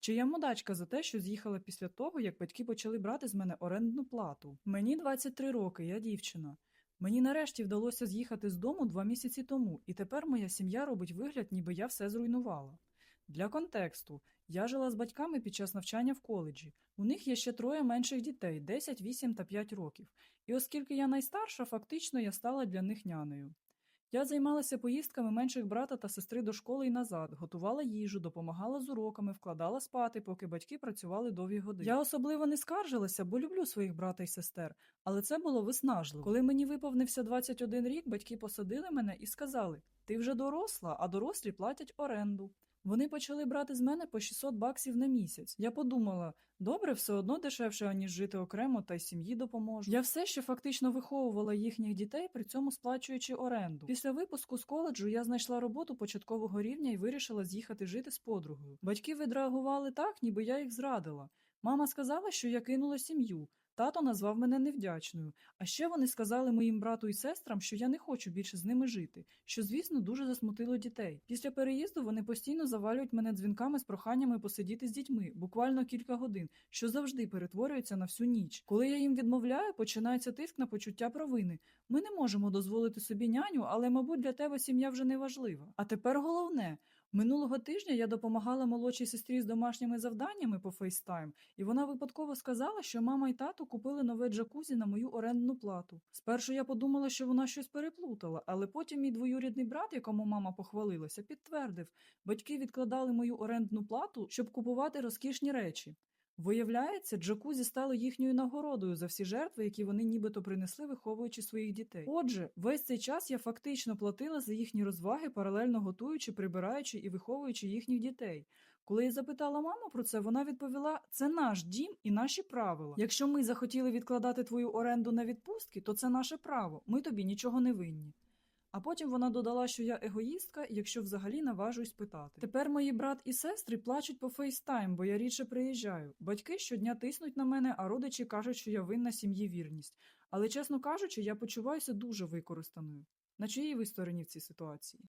Чи я мудачка за те, що з'їхала після того, як батьки почали брати з мене орендну плату? Мені 23 роки, я дівчина. Мені нарешті вдалося з'їхати з дому два місяці тому, і тепер моя сім'я робить вигляд, ніби я все зруйнувала. Для контексту, я жила з батьками під час навчання в коледжі. У них є ще троє менших дітей 10, 8 та 5 років. І оскільки я найстарша, фактично я стала для них нянею. Я займалася поїздками менших брата та сестри до школи і назад, готувала їжу, допомагала з уроками, вкладала спати, поки батьки працювали довгі години. Я особливо не скаржилася, бо люблю своїх брата і сестер, але це було виснажливо. Коли мені виповнився 21 рік, батьки посадили мене і сказали: Ти вже доросла, а дорослі платять оренду. Вони почали брати з мене по 600 баксів на місяць. Я подумала, добре, все одно дешевше, аніж жити окремо, та й сім'ї допоможу. Я все ще фактично виховувала їхніх дітей, при цьому сплачуючи оренду. Після випуску з коледжу я знайшла роботу початкового рівня і вирішила з'їхати жити з подругою. Батьки відреагували так, ніби я їх зрадила. Мама сказала, що я кинула сім'ю. Тато назвав мене невдячною. А ще вони сказали моїм брату і сестрам, що я не хочу більше з ними жити, що, звісно, дуже засмутило дітей. Після переїзду вони постійно завалюють мене дзвінками з проханнями посидіти з дітьми, буквально кілька годин, що завжди перетворюється на всю ніч. Коли я їм відмовляю, починається тиск на почуття провини. Ми не можемо дозволити собі няню, але, мабуть, для тебе сім'я вже не важлива. А тепер головне. Минулого тижня я допомагала молодшій сестрі з домашніми завданнями по FaceTime, і вона випадково сказала, що мама і тато купили нове джакузі на мою орендну плату. Спершу я подумала, що вона щось переплутала, але потім мій двоюрідний брат, якому мама похвалилася, підтвердив, батьки відкладали мою орендну плату, щоб купувати розкішні речі. Виявляється, джакузі стало їхньою нагородою за всі жертви, які вони нібито принесли, виховуючи своїх дітей. Отже, весь цей час я фактично платила за їхні розваги, паралельно готуючи, прибираючи і виховуючи їхніх дітей. Коли я запитала маму про це, вона відповіла: це наш дім і наші правила. Якщо ми захотіли відкладати твою оренду на відпустки, то це наше право. Ми тобі нічого не винні. А потім вона додала, що я егоїстка, якщо взагалі наважуюсь питати. Тепер мої брат і сестри плачуть по фейстайм, бо я рідше приїжджаю. Батьки щодня тиснуть на мене, а родичі кажуть, що я винна сім'ї вірність. Але, чесно кажучи, я почуваюся дуже використаною. На чиїй ви стороні в цій ситуації?